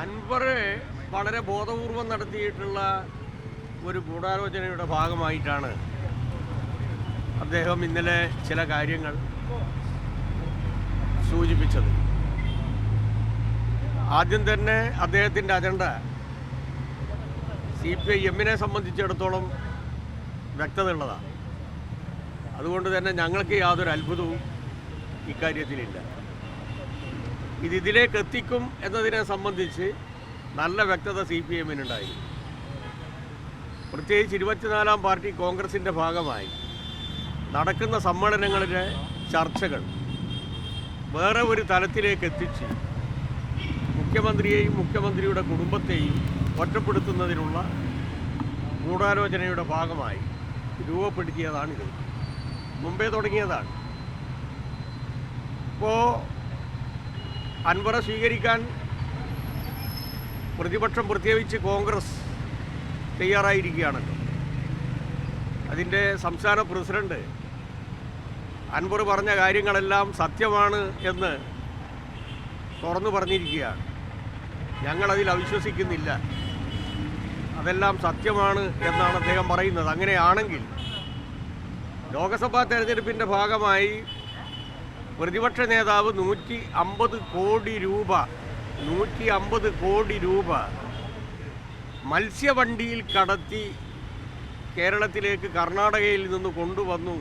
അൻവർ വളരെ ബോധപൂർവം നടത്തിയിട്ടുള്ള ഒരു ഗൂഢാലോചനയുടെ ഭാഗമായിട്ടാണ് അദ്ദേഹം ഇന്നലെ ചില കാര്യങ്ങൾ സൂചിപ്പിച്ചത്. ആദ്യം തന്നെ അദ്ദേഹത്തിന്റെ അജണ്ട സി പി ഐ എമ്മിനെ സംബന്ധിച്ചിടത്തോളം വ്യക്തതയുള്ളതാണ്. അതുകൊണ്ട് തന്നെ ഞങ്ങൾക്ക് യാതൊരു അത്ഭുതവും ഇക്കാര്യത്തിലില്ല. ഇത് ഇതിലേക്ക് എത്തിക്കും എന്നതിനെ സംബന്ധിച്ച് നല്ല വ്യക്തത സി പി എമ്മിനുണ്ടായി. പ്രത്യേകിച്ച് ഇരുപത്തിനാലാം പാർട്ടി കോൺഗ്രസിന്റെ ഭാഗമായി നടക്കുന്ന സമ്മേളനങ്ങളിലെ ചർച്ചകൾ വേറെ ഒരു തലത്തിലേക്ക് എത്തിച്ച് മുഖ്യമന്ത്രിയെയും മുഖ്യമന്ത്രിയുടെ കുടുംബത്തെയും ഒറ്റപ്പെടുത്തുന്നതിനുള്ള ഗൂഢാലോചനയുടെ ഭാഗമായി രൂപപ്പെടുത്തിയതാണിത്. മുമ്പേ തുടങ്ങിയതാണ്. ഇപ്പോൾ അൻവറെ സ്വീകരിക്കാൻ പ്രതിപക്ഷം പ്രത്യേകിച്ച് കോൺഗ്രസ് തയ്യാറായിരിക്കുകയാണല്ലോ. അതിന്റെ സംസ്ഥാന പ്രസിഡന്റ് അൻവർ പറഞ്ഞ കാര്യങ്ങളെല്ലാം സത്യമാണ് എന്ന് തുറന്നു പറഞ്ഞിരിക്കുകയാണ്. ഞങ്ങളതിൽ അവിശ്വസിക്കുന്നില്ല. അതെല്ലാം സത്യമാണ് എന്നാണ് അദ്ദേഹം പറയുന്നത്. അങ്ങനെയാണെങ്കിൽ ലോക്സഭാ തെരഞ്ഞെടുപ്പിന്റെ ഭാഗമായി പ്രതിപക്ഷ നേതാവ് നൂറ്റി അമ്പത് കോടി രൂപ നൂറ്റി അമ്പത് കോടി രൂപ മത്സ്യവണ്ടിയിൽ കടത്തി കേരളത്തിലേക്ക് കർണാടകയിൽ നിന്ന് കൊണ്ടുവന്നു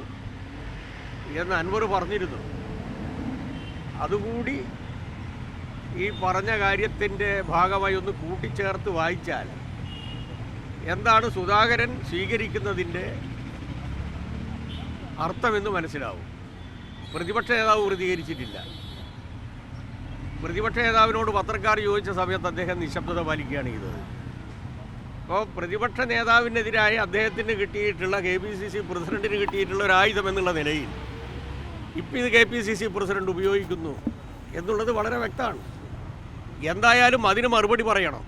എന്ന് അൻവർ പറഞ്ഞിരുന്നു. അതുകൂടി ഈ പറഞ്ഞ കാര്യത്തിന്റെ ഭാഗമായി ഒന്ന് കൂട്ടിച്ചേർത്ത് വായിച്ചാൽ എന്താണ് സുധാകരൻ സ്വീകരിക്കുന്നതിന്റെ അർത്ഥമെന്ന് മനസ്സിലാവും. പ്രതിപക്ഷ നേതാവ് പ്രതികരിച്ചിട്ടില്ല. പ്രതിപക്ഷ നേതാവിനോട് പത്രക്കാർ ചോദിച്ച സമയത്ത് അദ്ദേഹം നിശബ്ദത പാലിക്കുകയാണ് ചെയ്തത്. അപ്പോൾ പ്രതിപക്ഷ നേതാവിനെതിരായ അദ്ദേഹത്തിന് കിട്ടിയിട്ടുള്ള കെ പി സി സി പ്രസിഡന്റിന് കിട്ടിയിട്ടുള്ള ഒരു ആയുധം എന്നുള്ള നിലയിൽ ഇപ്പം ഇത് K P C C president ഉപയോഗിക്കുന്നു എന്നുള്ളത് വളരെ വ്യക്തമാണ്. എന്തായാലും അതിന് മറുപടി പറയണം.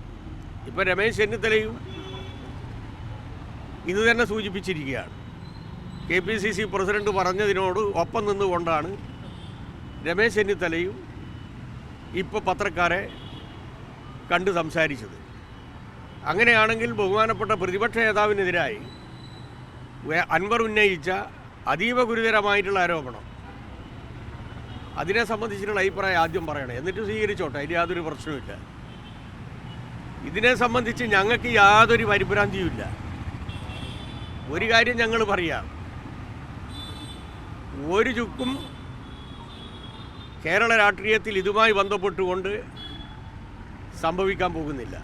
ഇപ്പം രമേശ് ചെന്നിത്തലയും ഇത് തന്നെ സൂചിപ്പിച്ചിരിക്കുകയാണ്. K P C C president പറഞ്ഞതിനോട് ഒപ്പം നിന്നുകൊണ്ടാണ് രമേശ് ചെന്നിത്തലയും ഇപ്പോൾ പത്രക്കാരെ കണ്ട് സംസാരിച്ചത്. അങ്ങനെയാണെങ്കിൽ ബഹുമാനപ്പെട്ട പ്രതിപക്ഷ നേതാവിനെതിരായി അൻവർ ഉന്നയിച്ച അതീവ ഗുരുതരമായിട്ടുള്ള ആരോപണം. അതിനെ സംബന്ധിച്ചിട്ടുള്ള അഭിപ്രായം ആദ്യം പറയണം. എന്നിട്ട് സ്വീകരിച്ചോട്ടെ അതിന് യാതൊരു പ്രശ്നവുമില്ല. ഇതിനെ സംബന്ധിച്ച് ഞങ്ങൾക്ക് യാതൊരു പരിഭ്രാന്തിയുമില്ല. ഒരു കാര്യം ഞങ്ങൾ പറയാം. ഒരു ചുക്കും കേരള രാഷ്ട്രീയത്തിൽ ഇതുമായി ബന്ധപ്പെട്ടുകൊണ്ട് സംഭവിക്കാൻ പോകുന്നില്ല.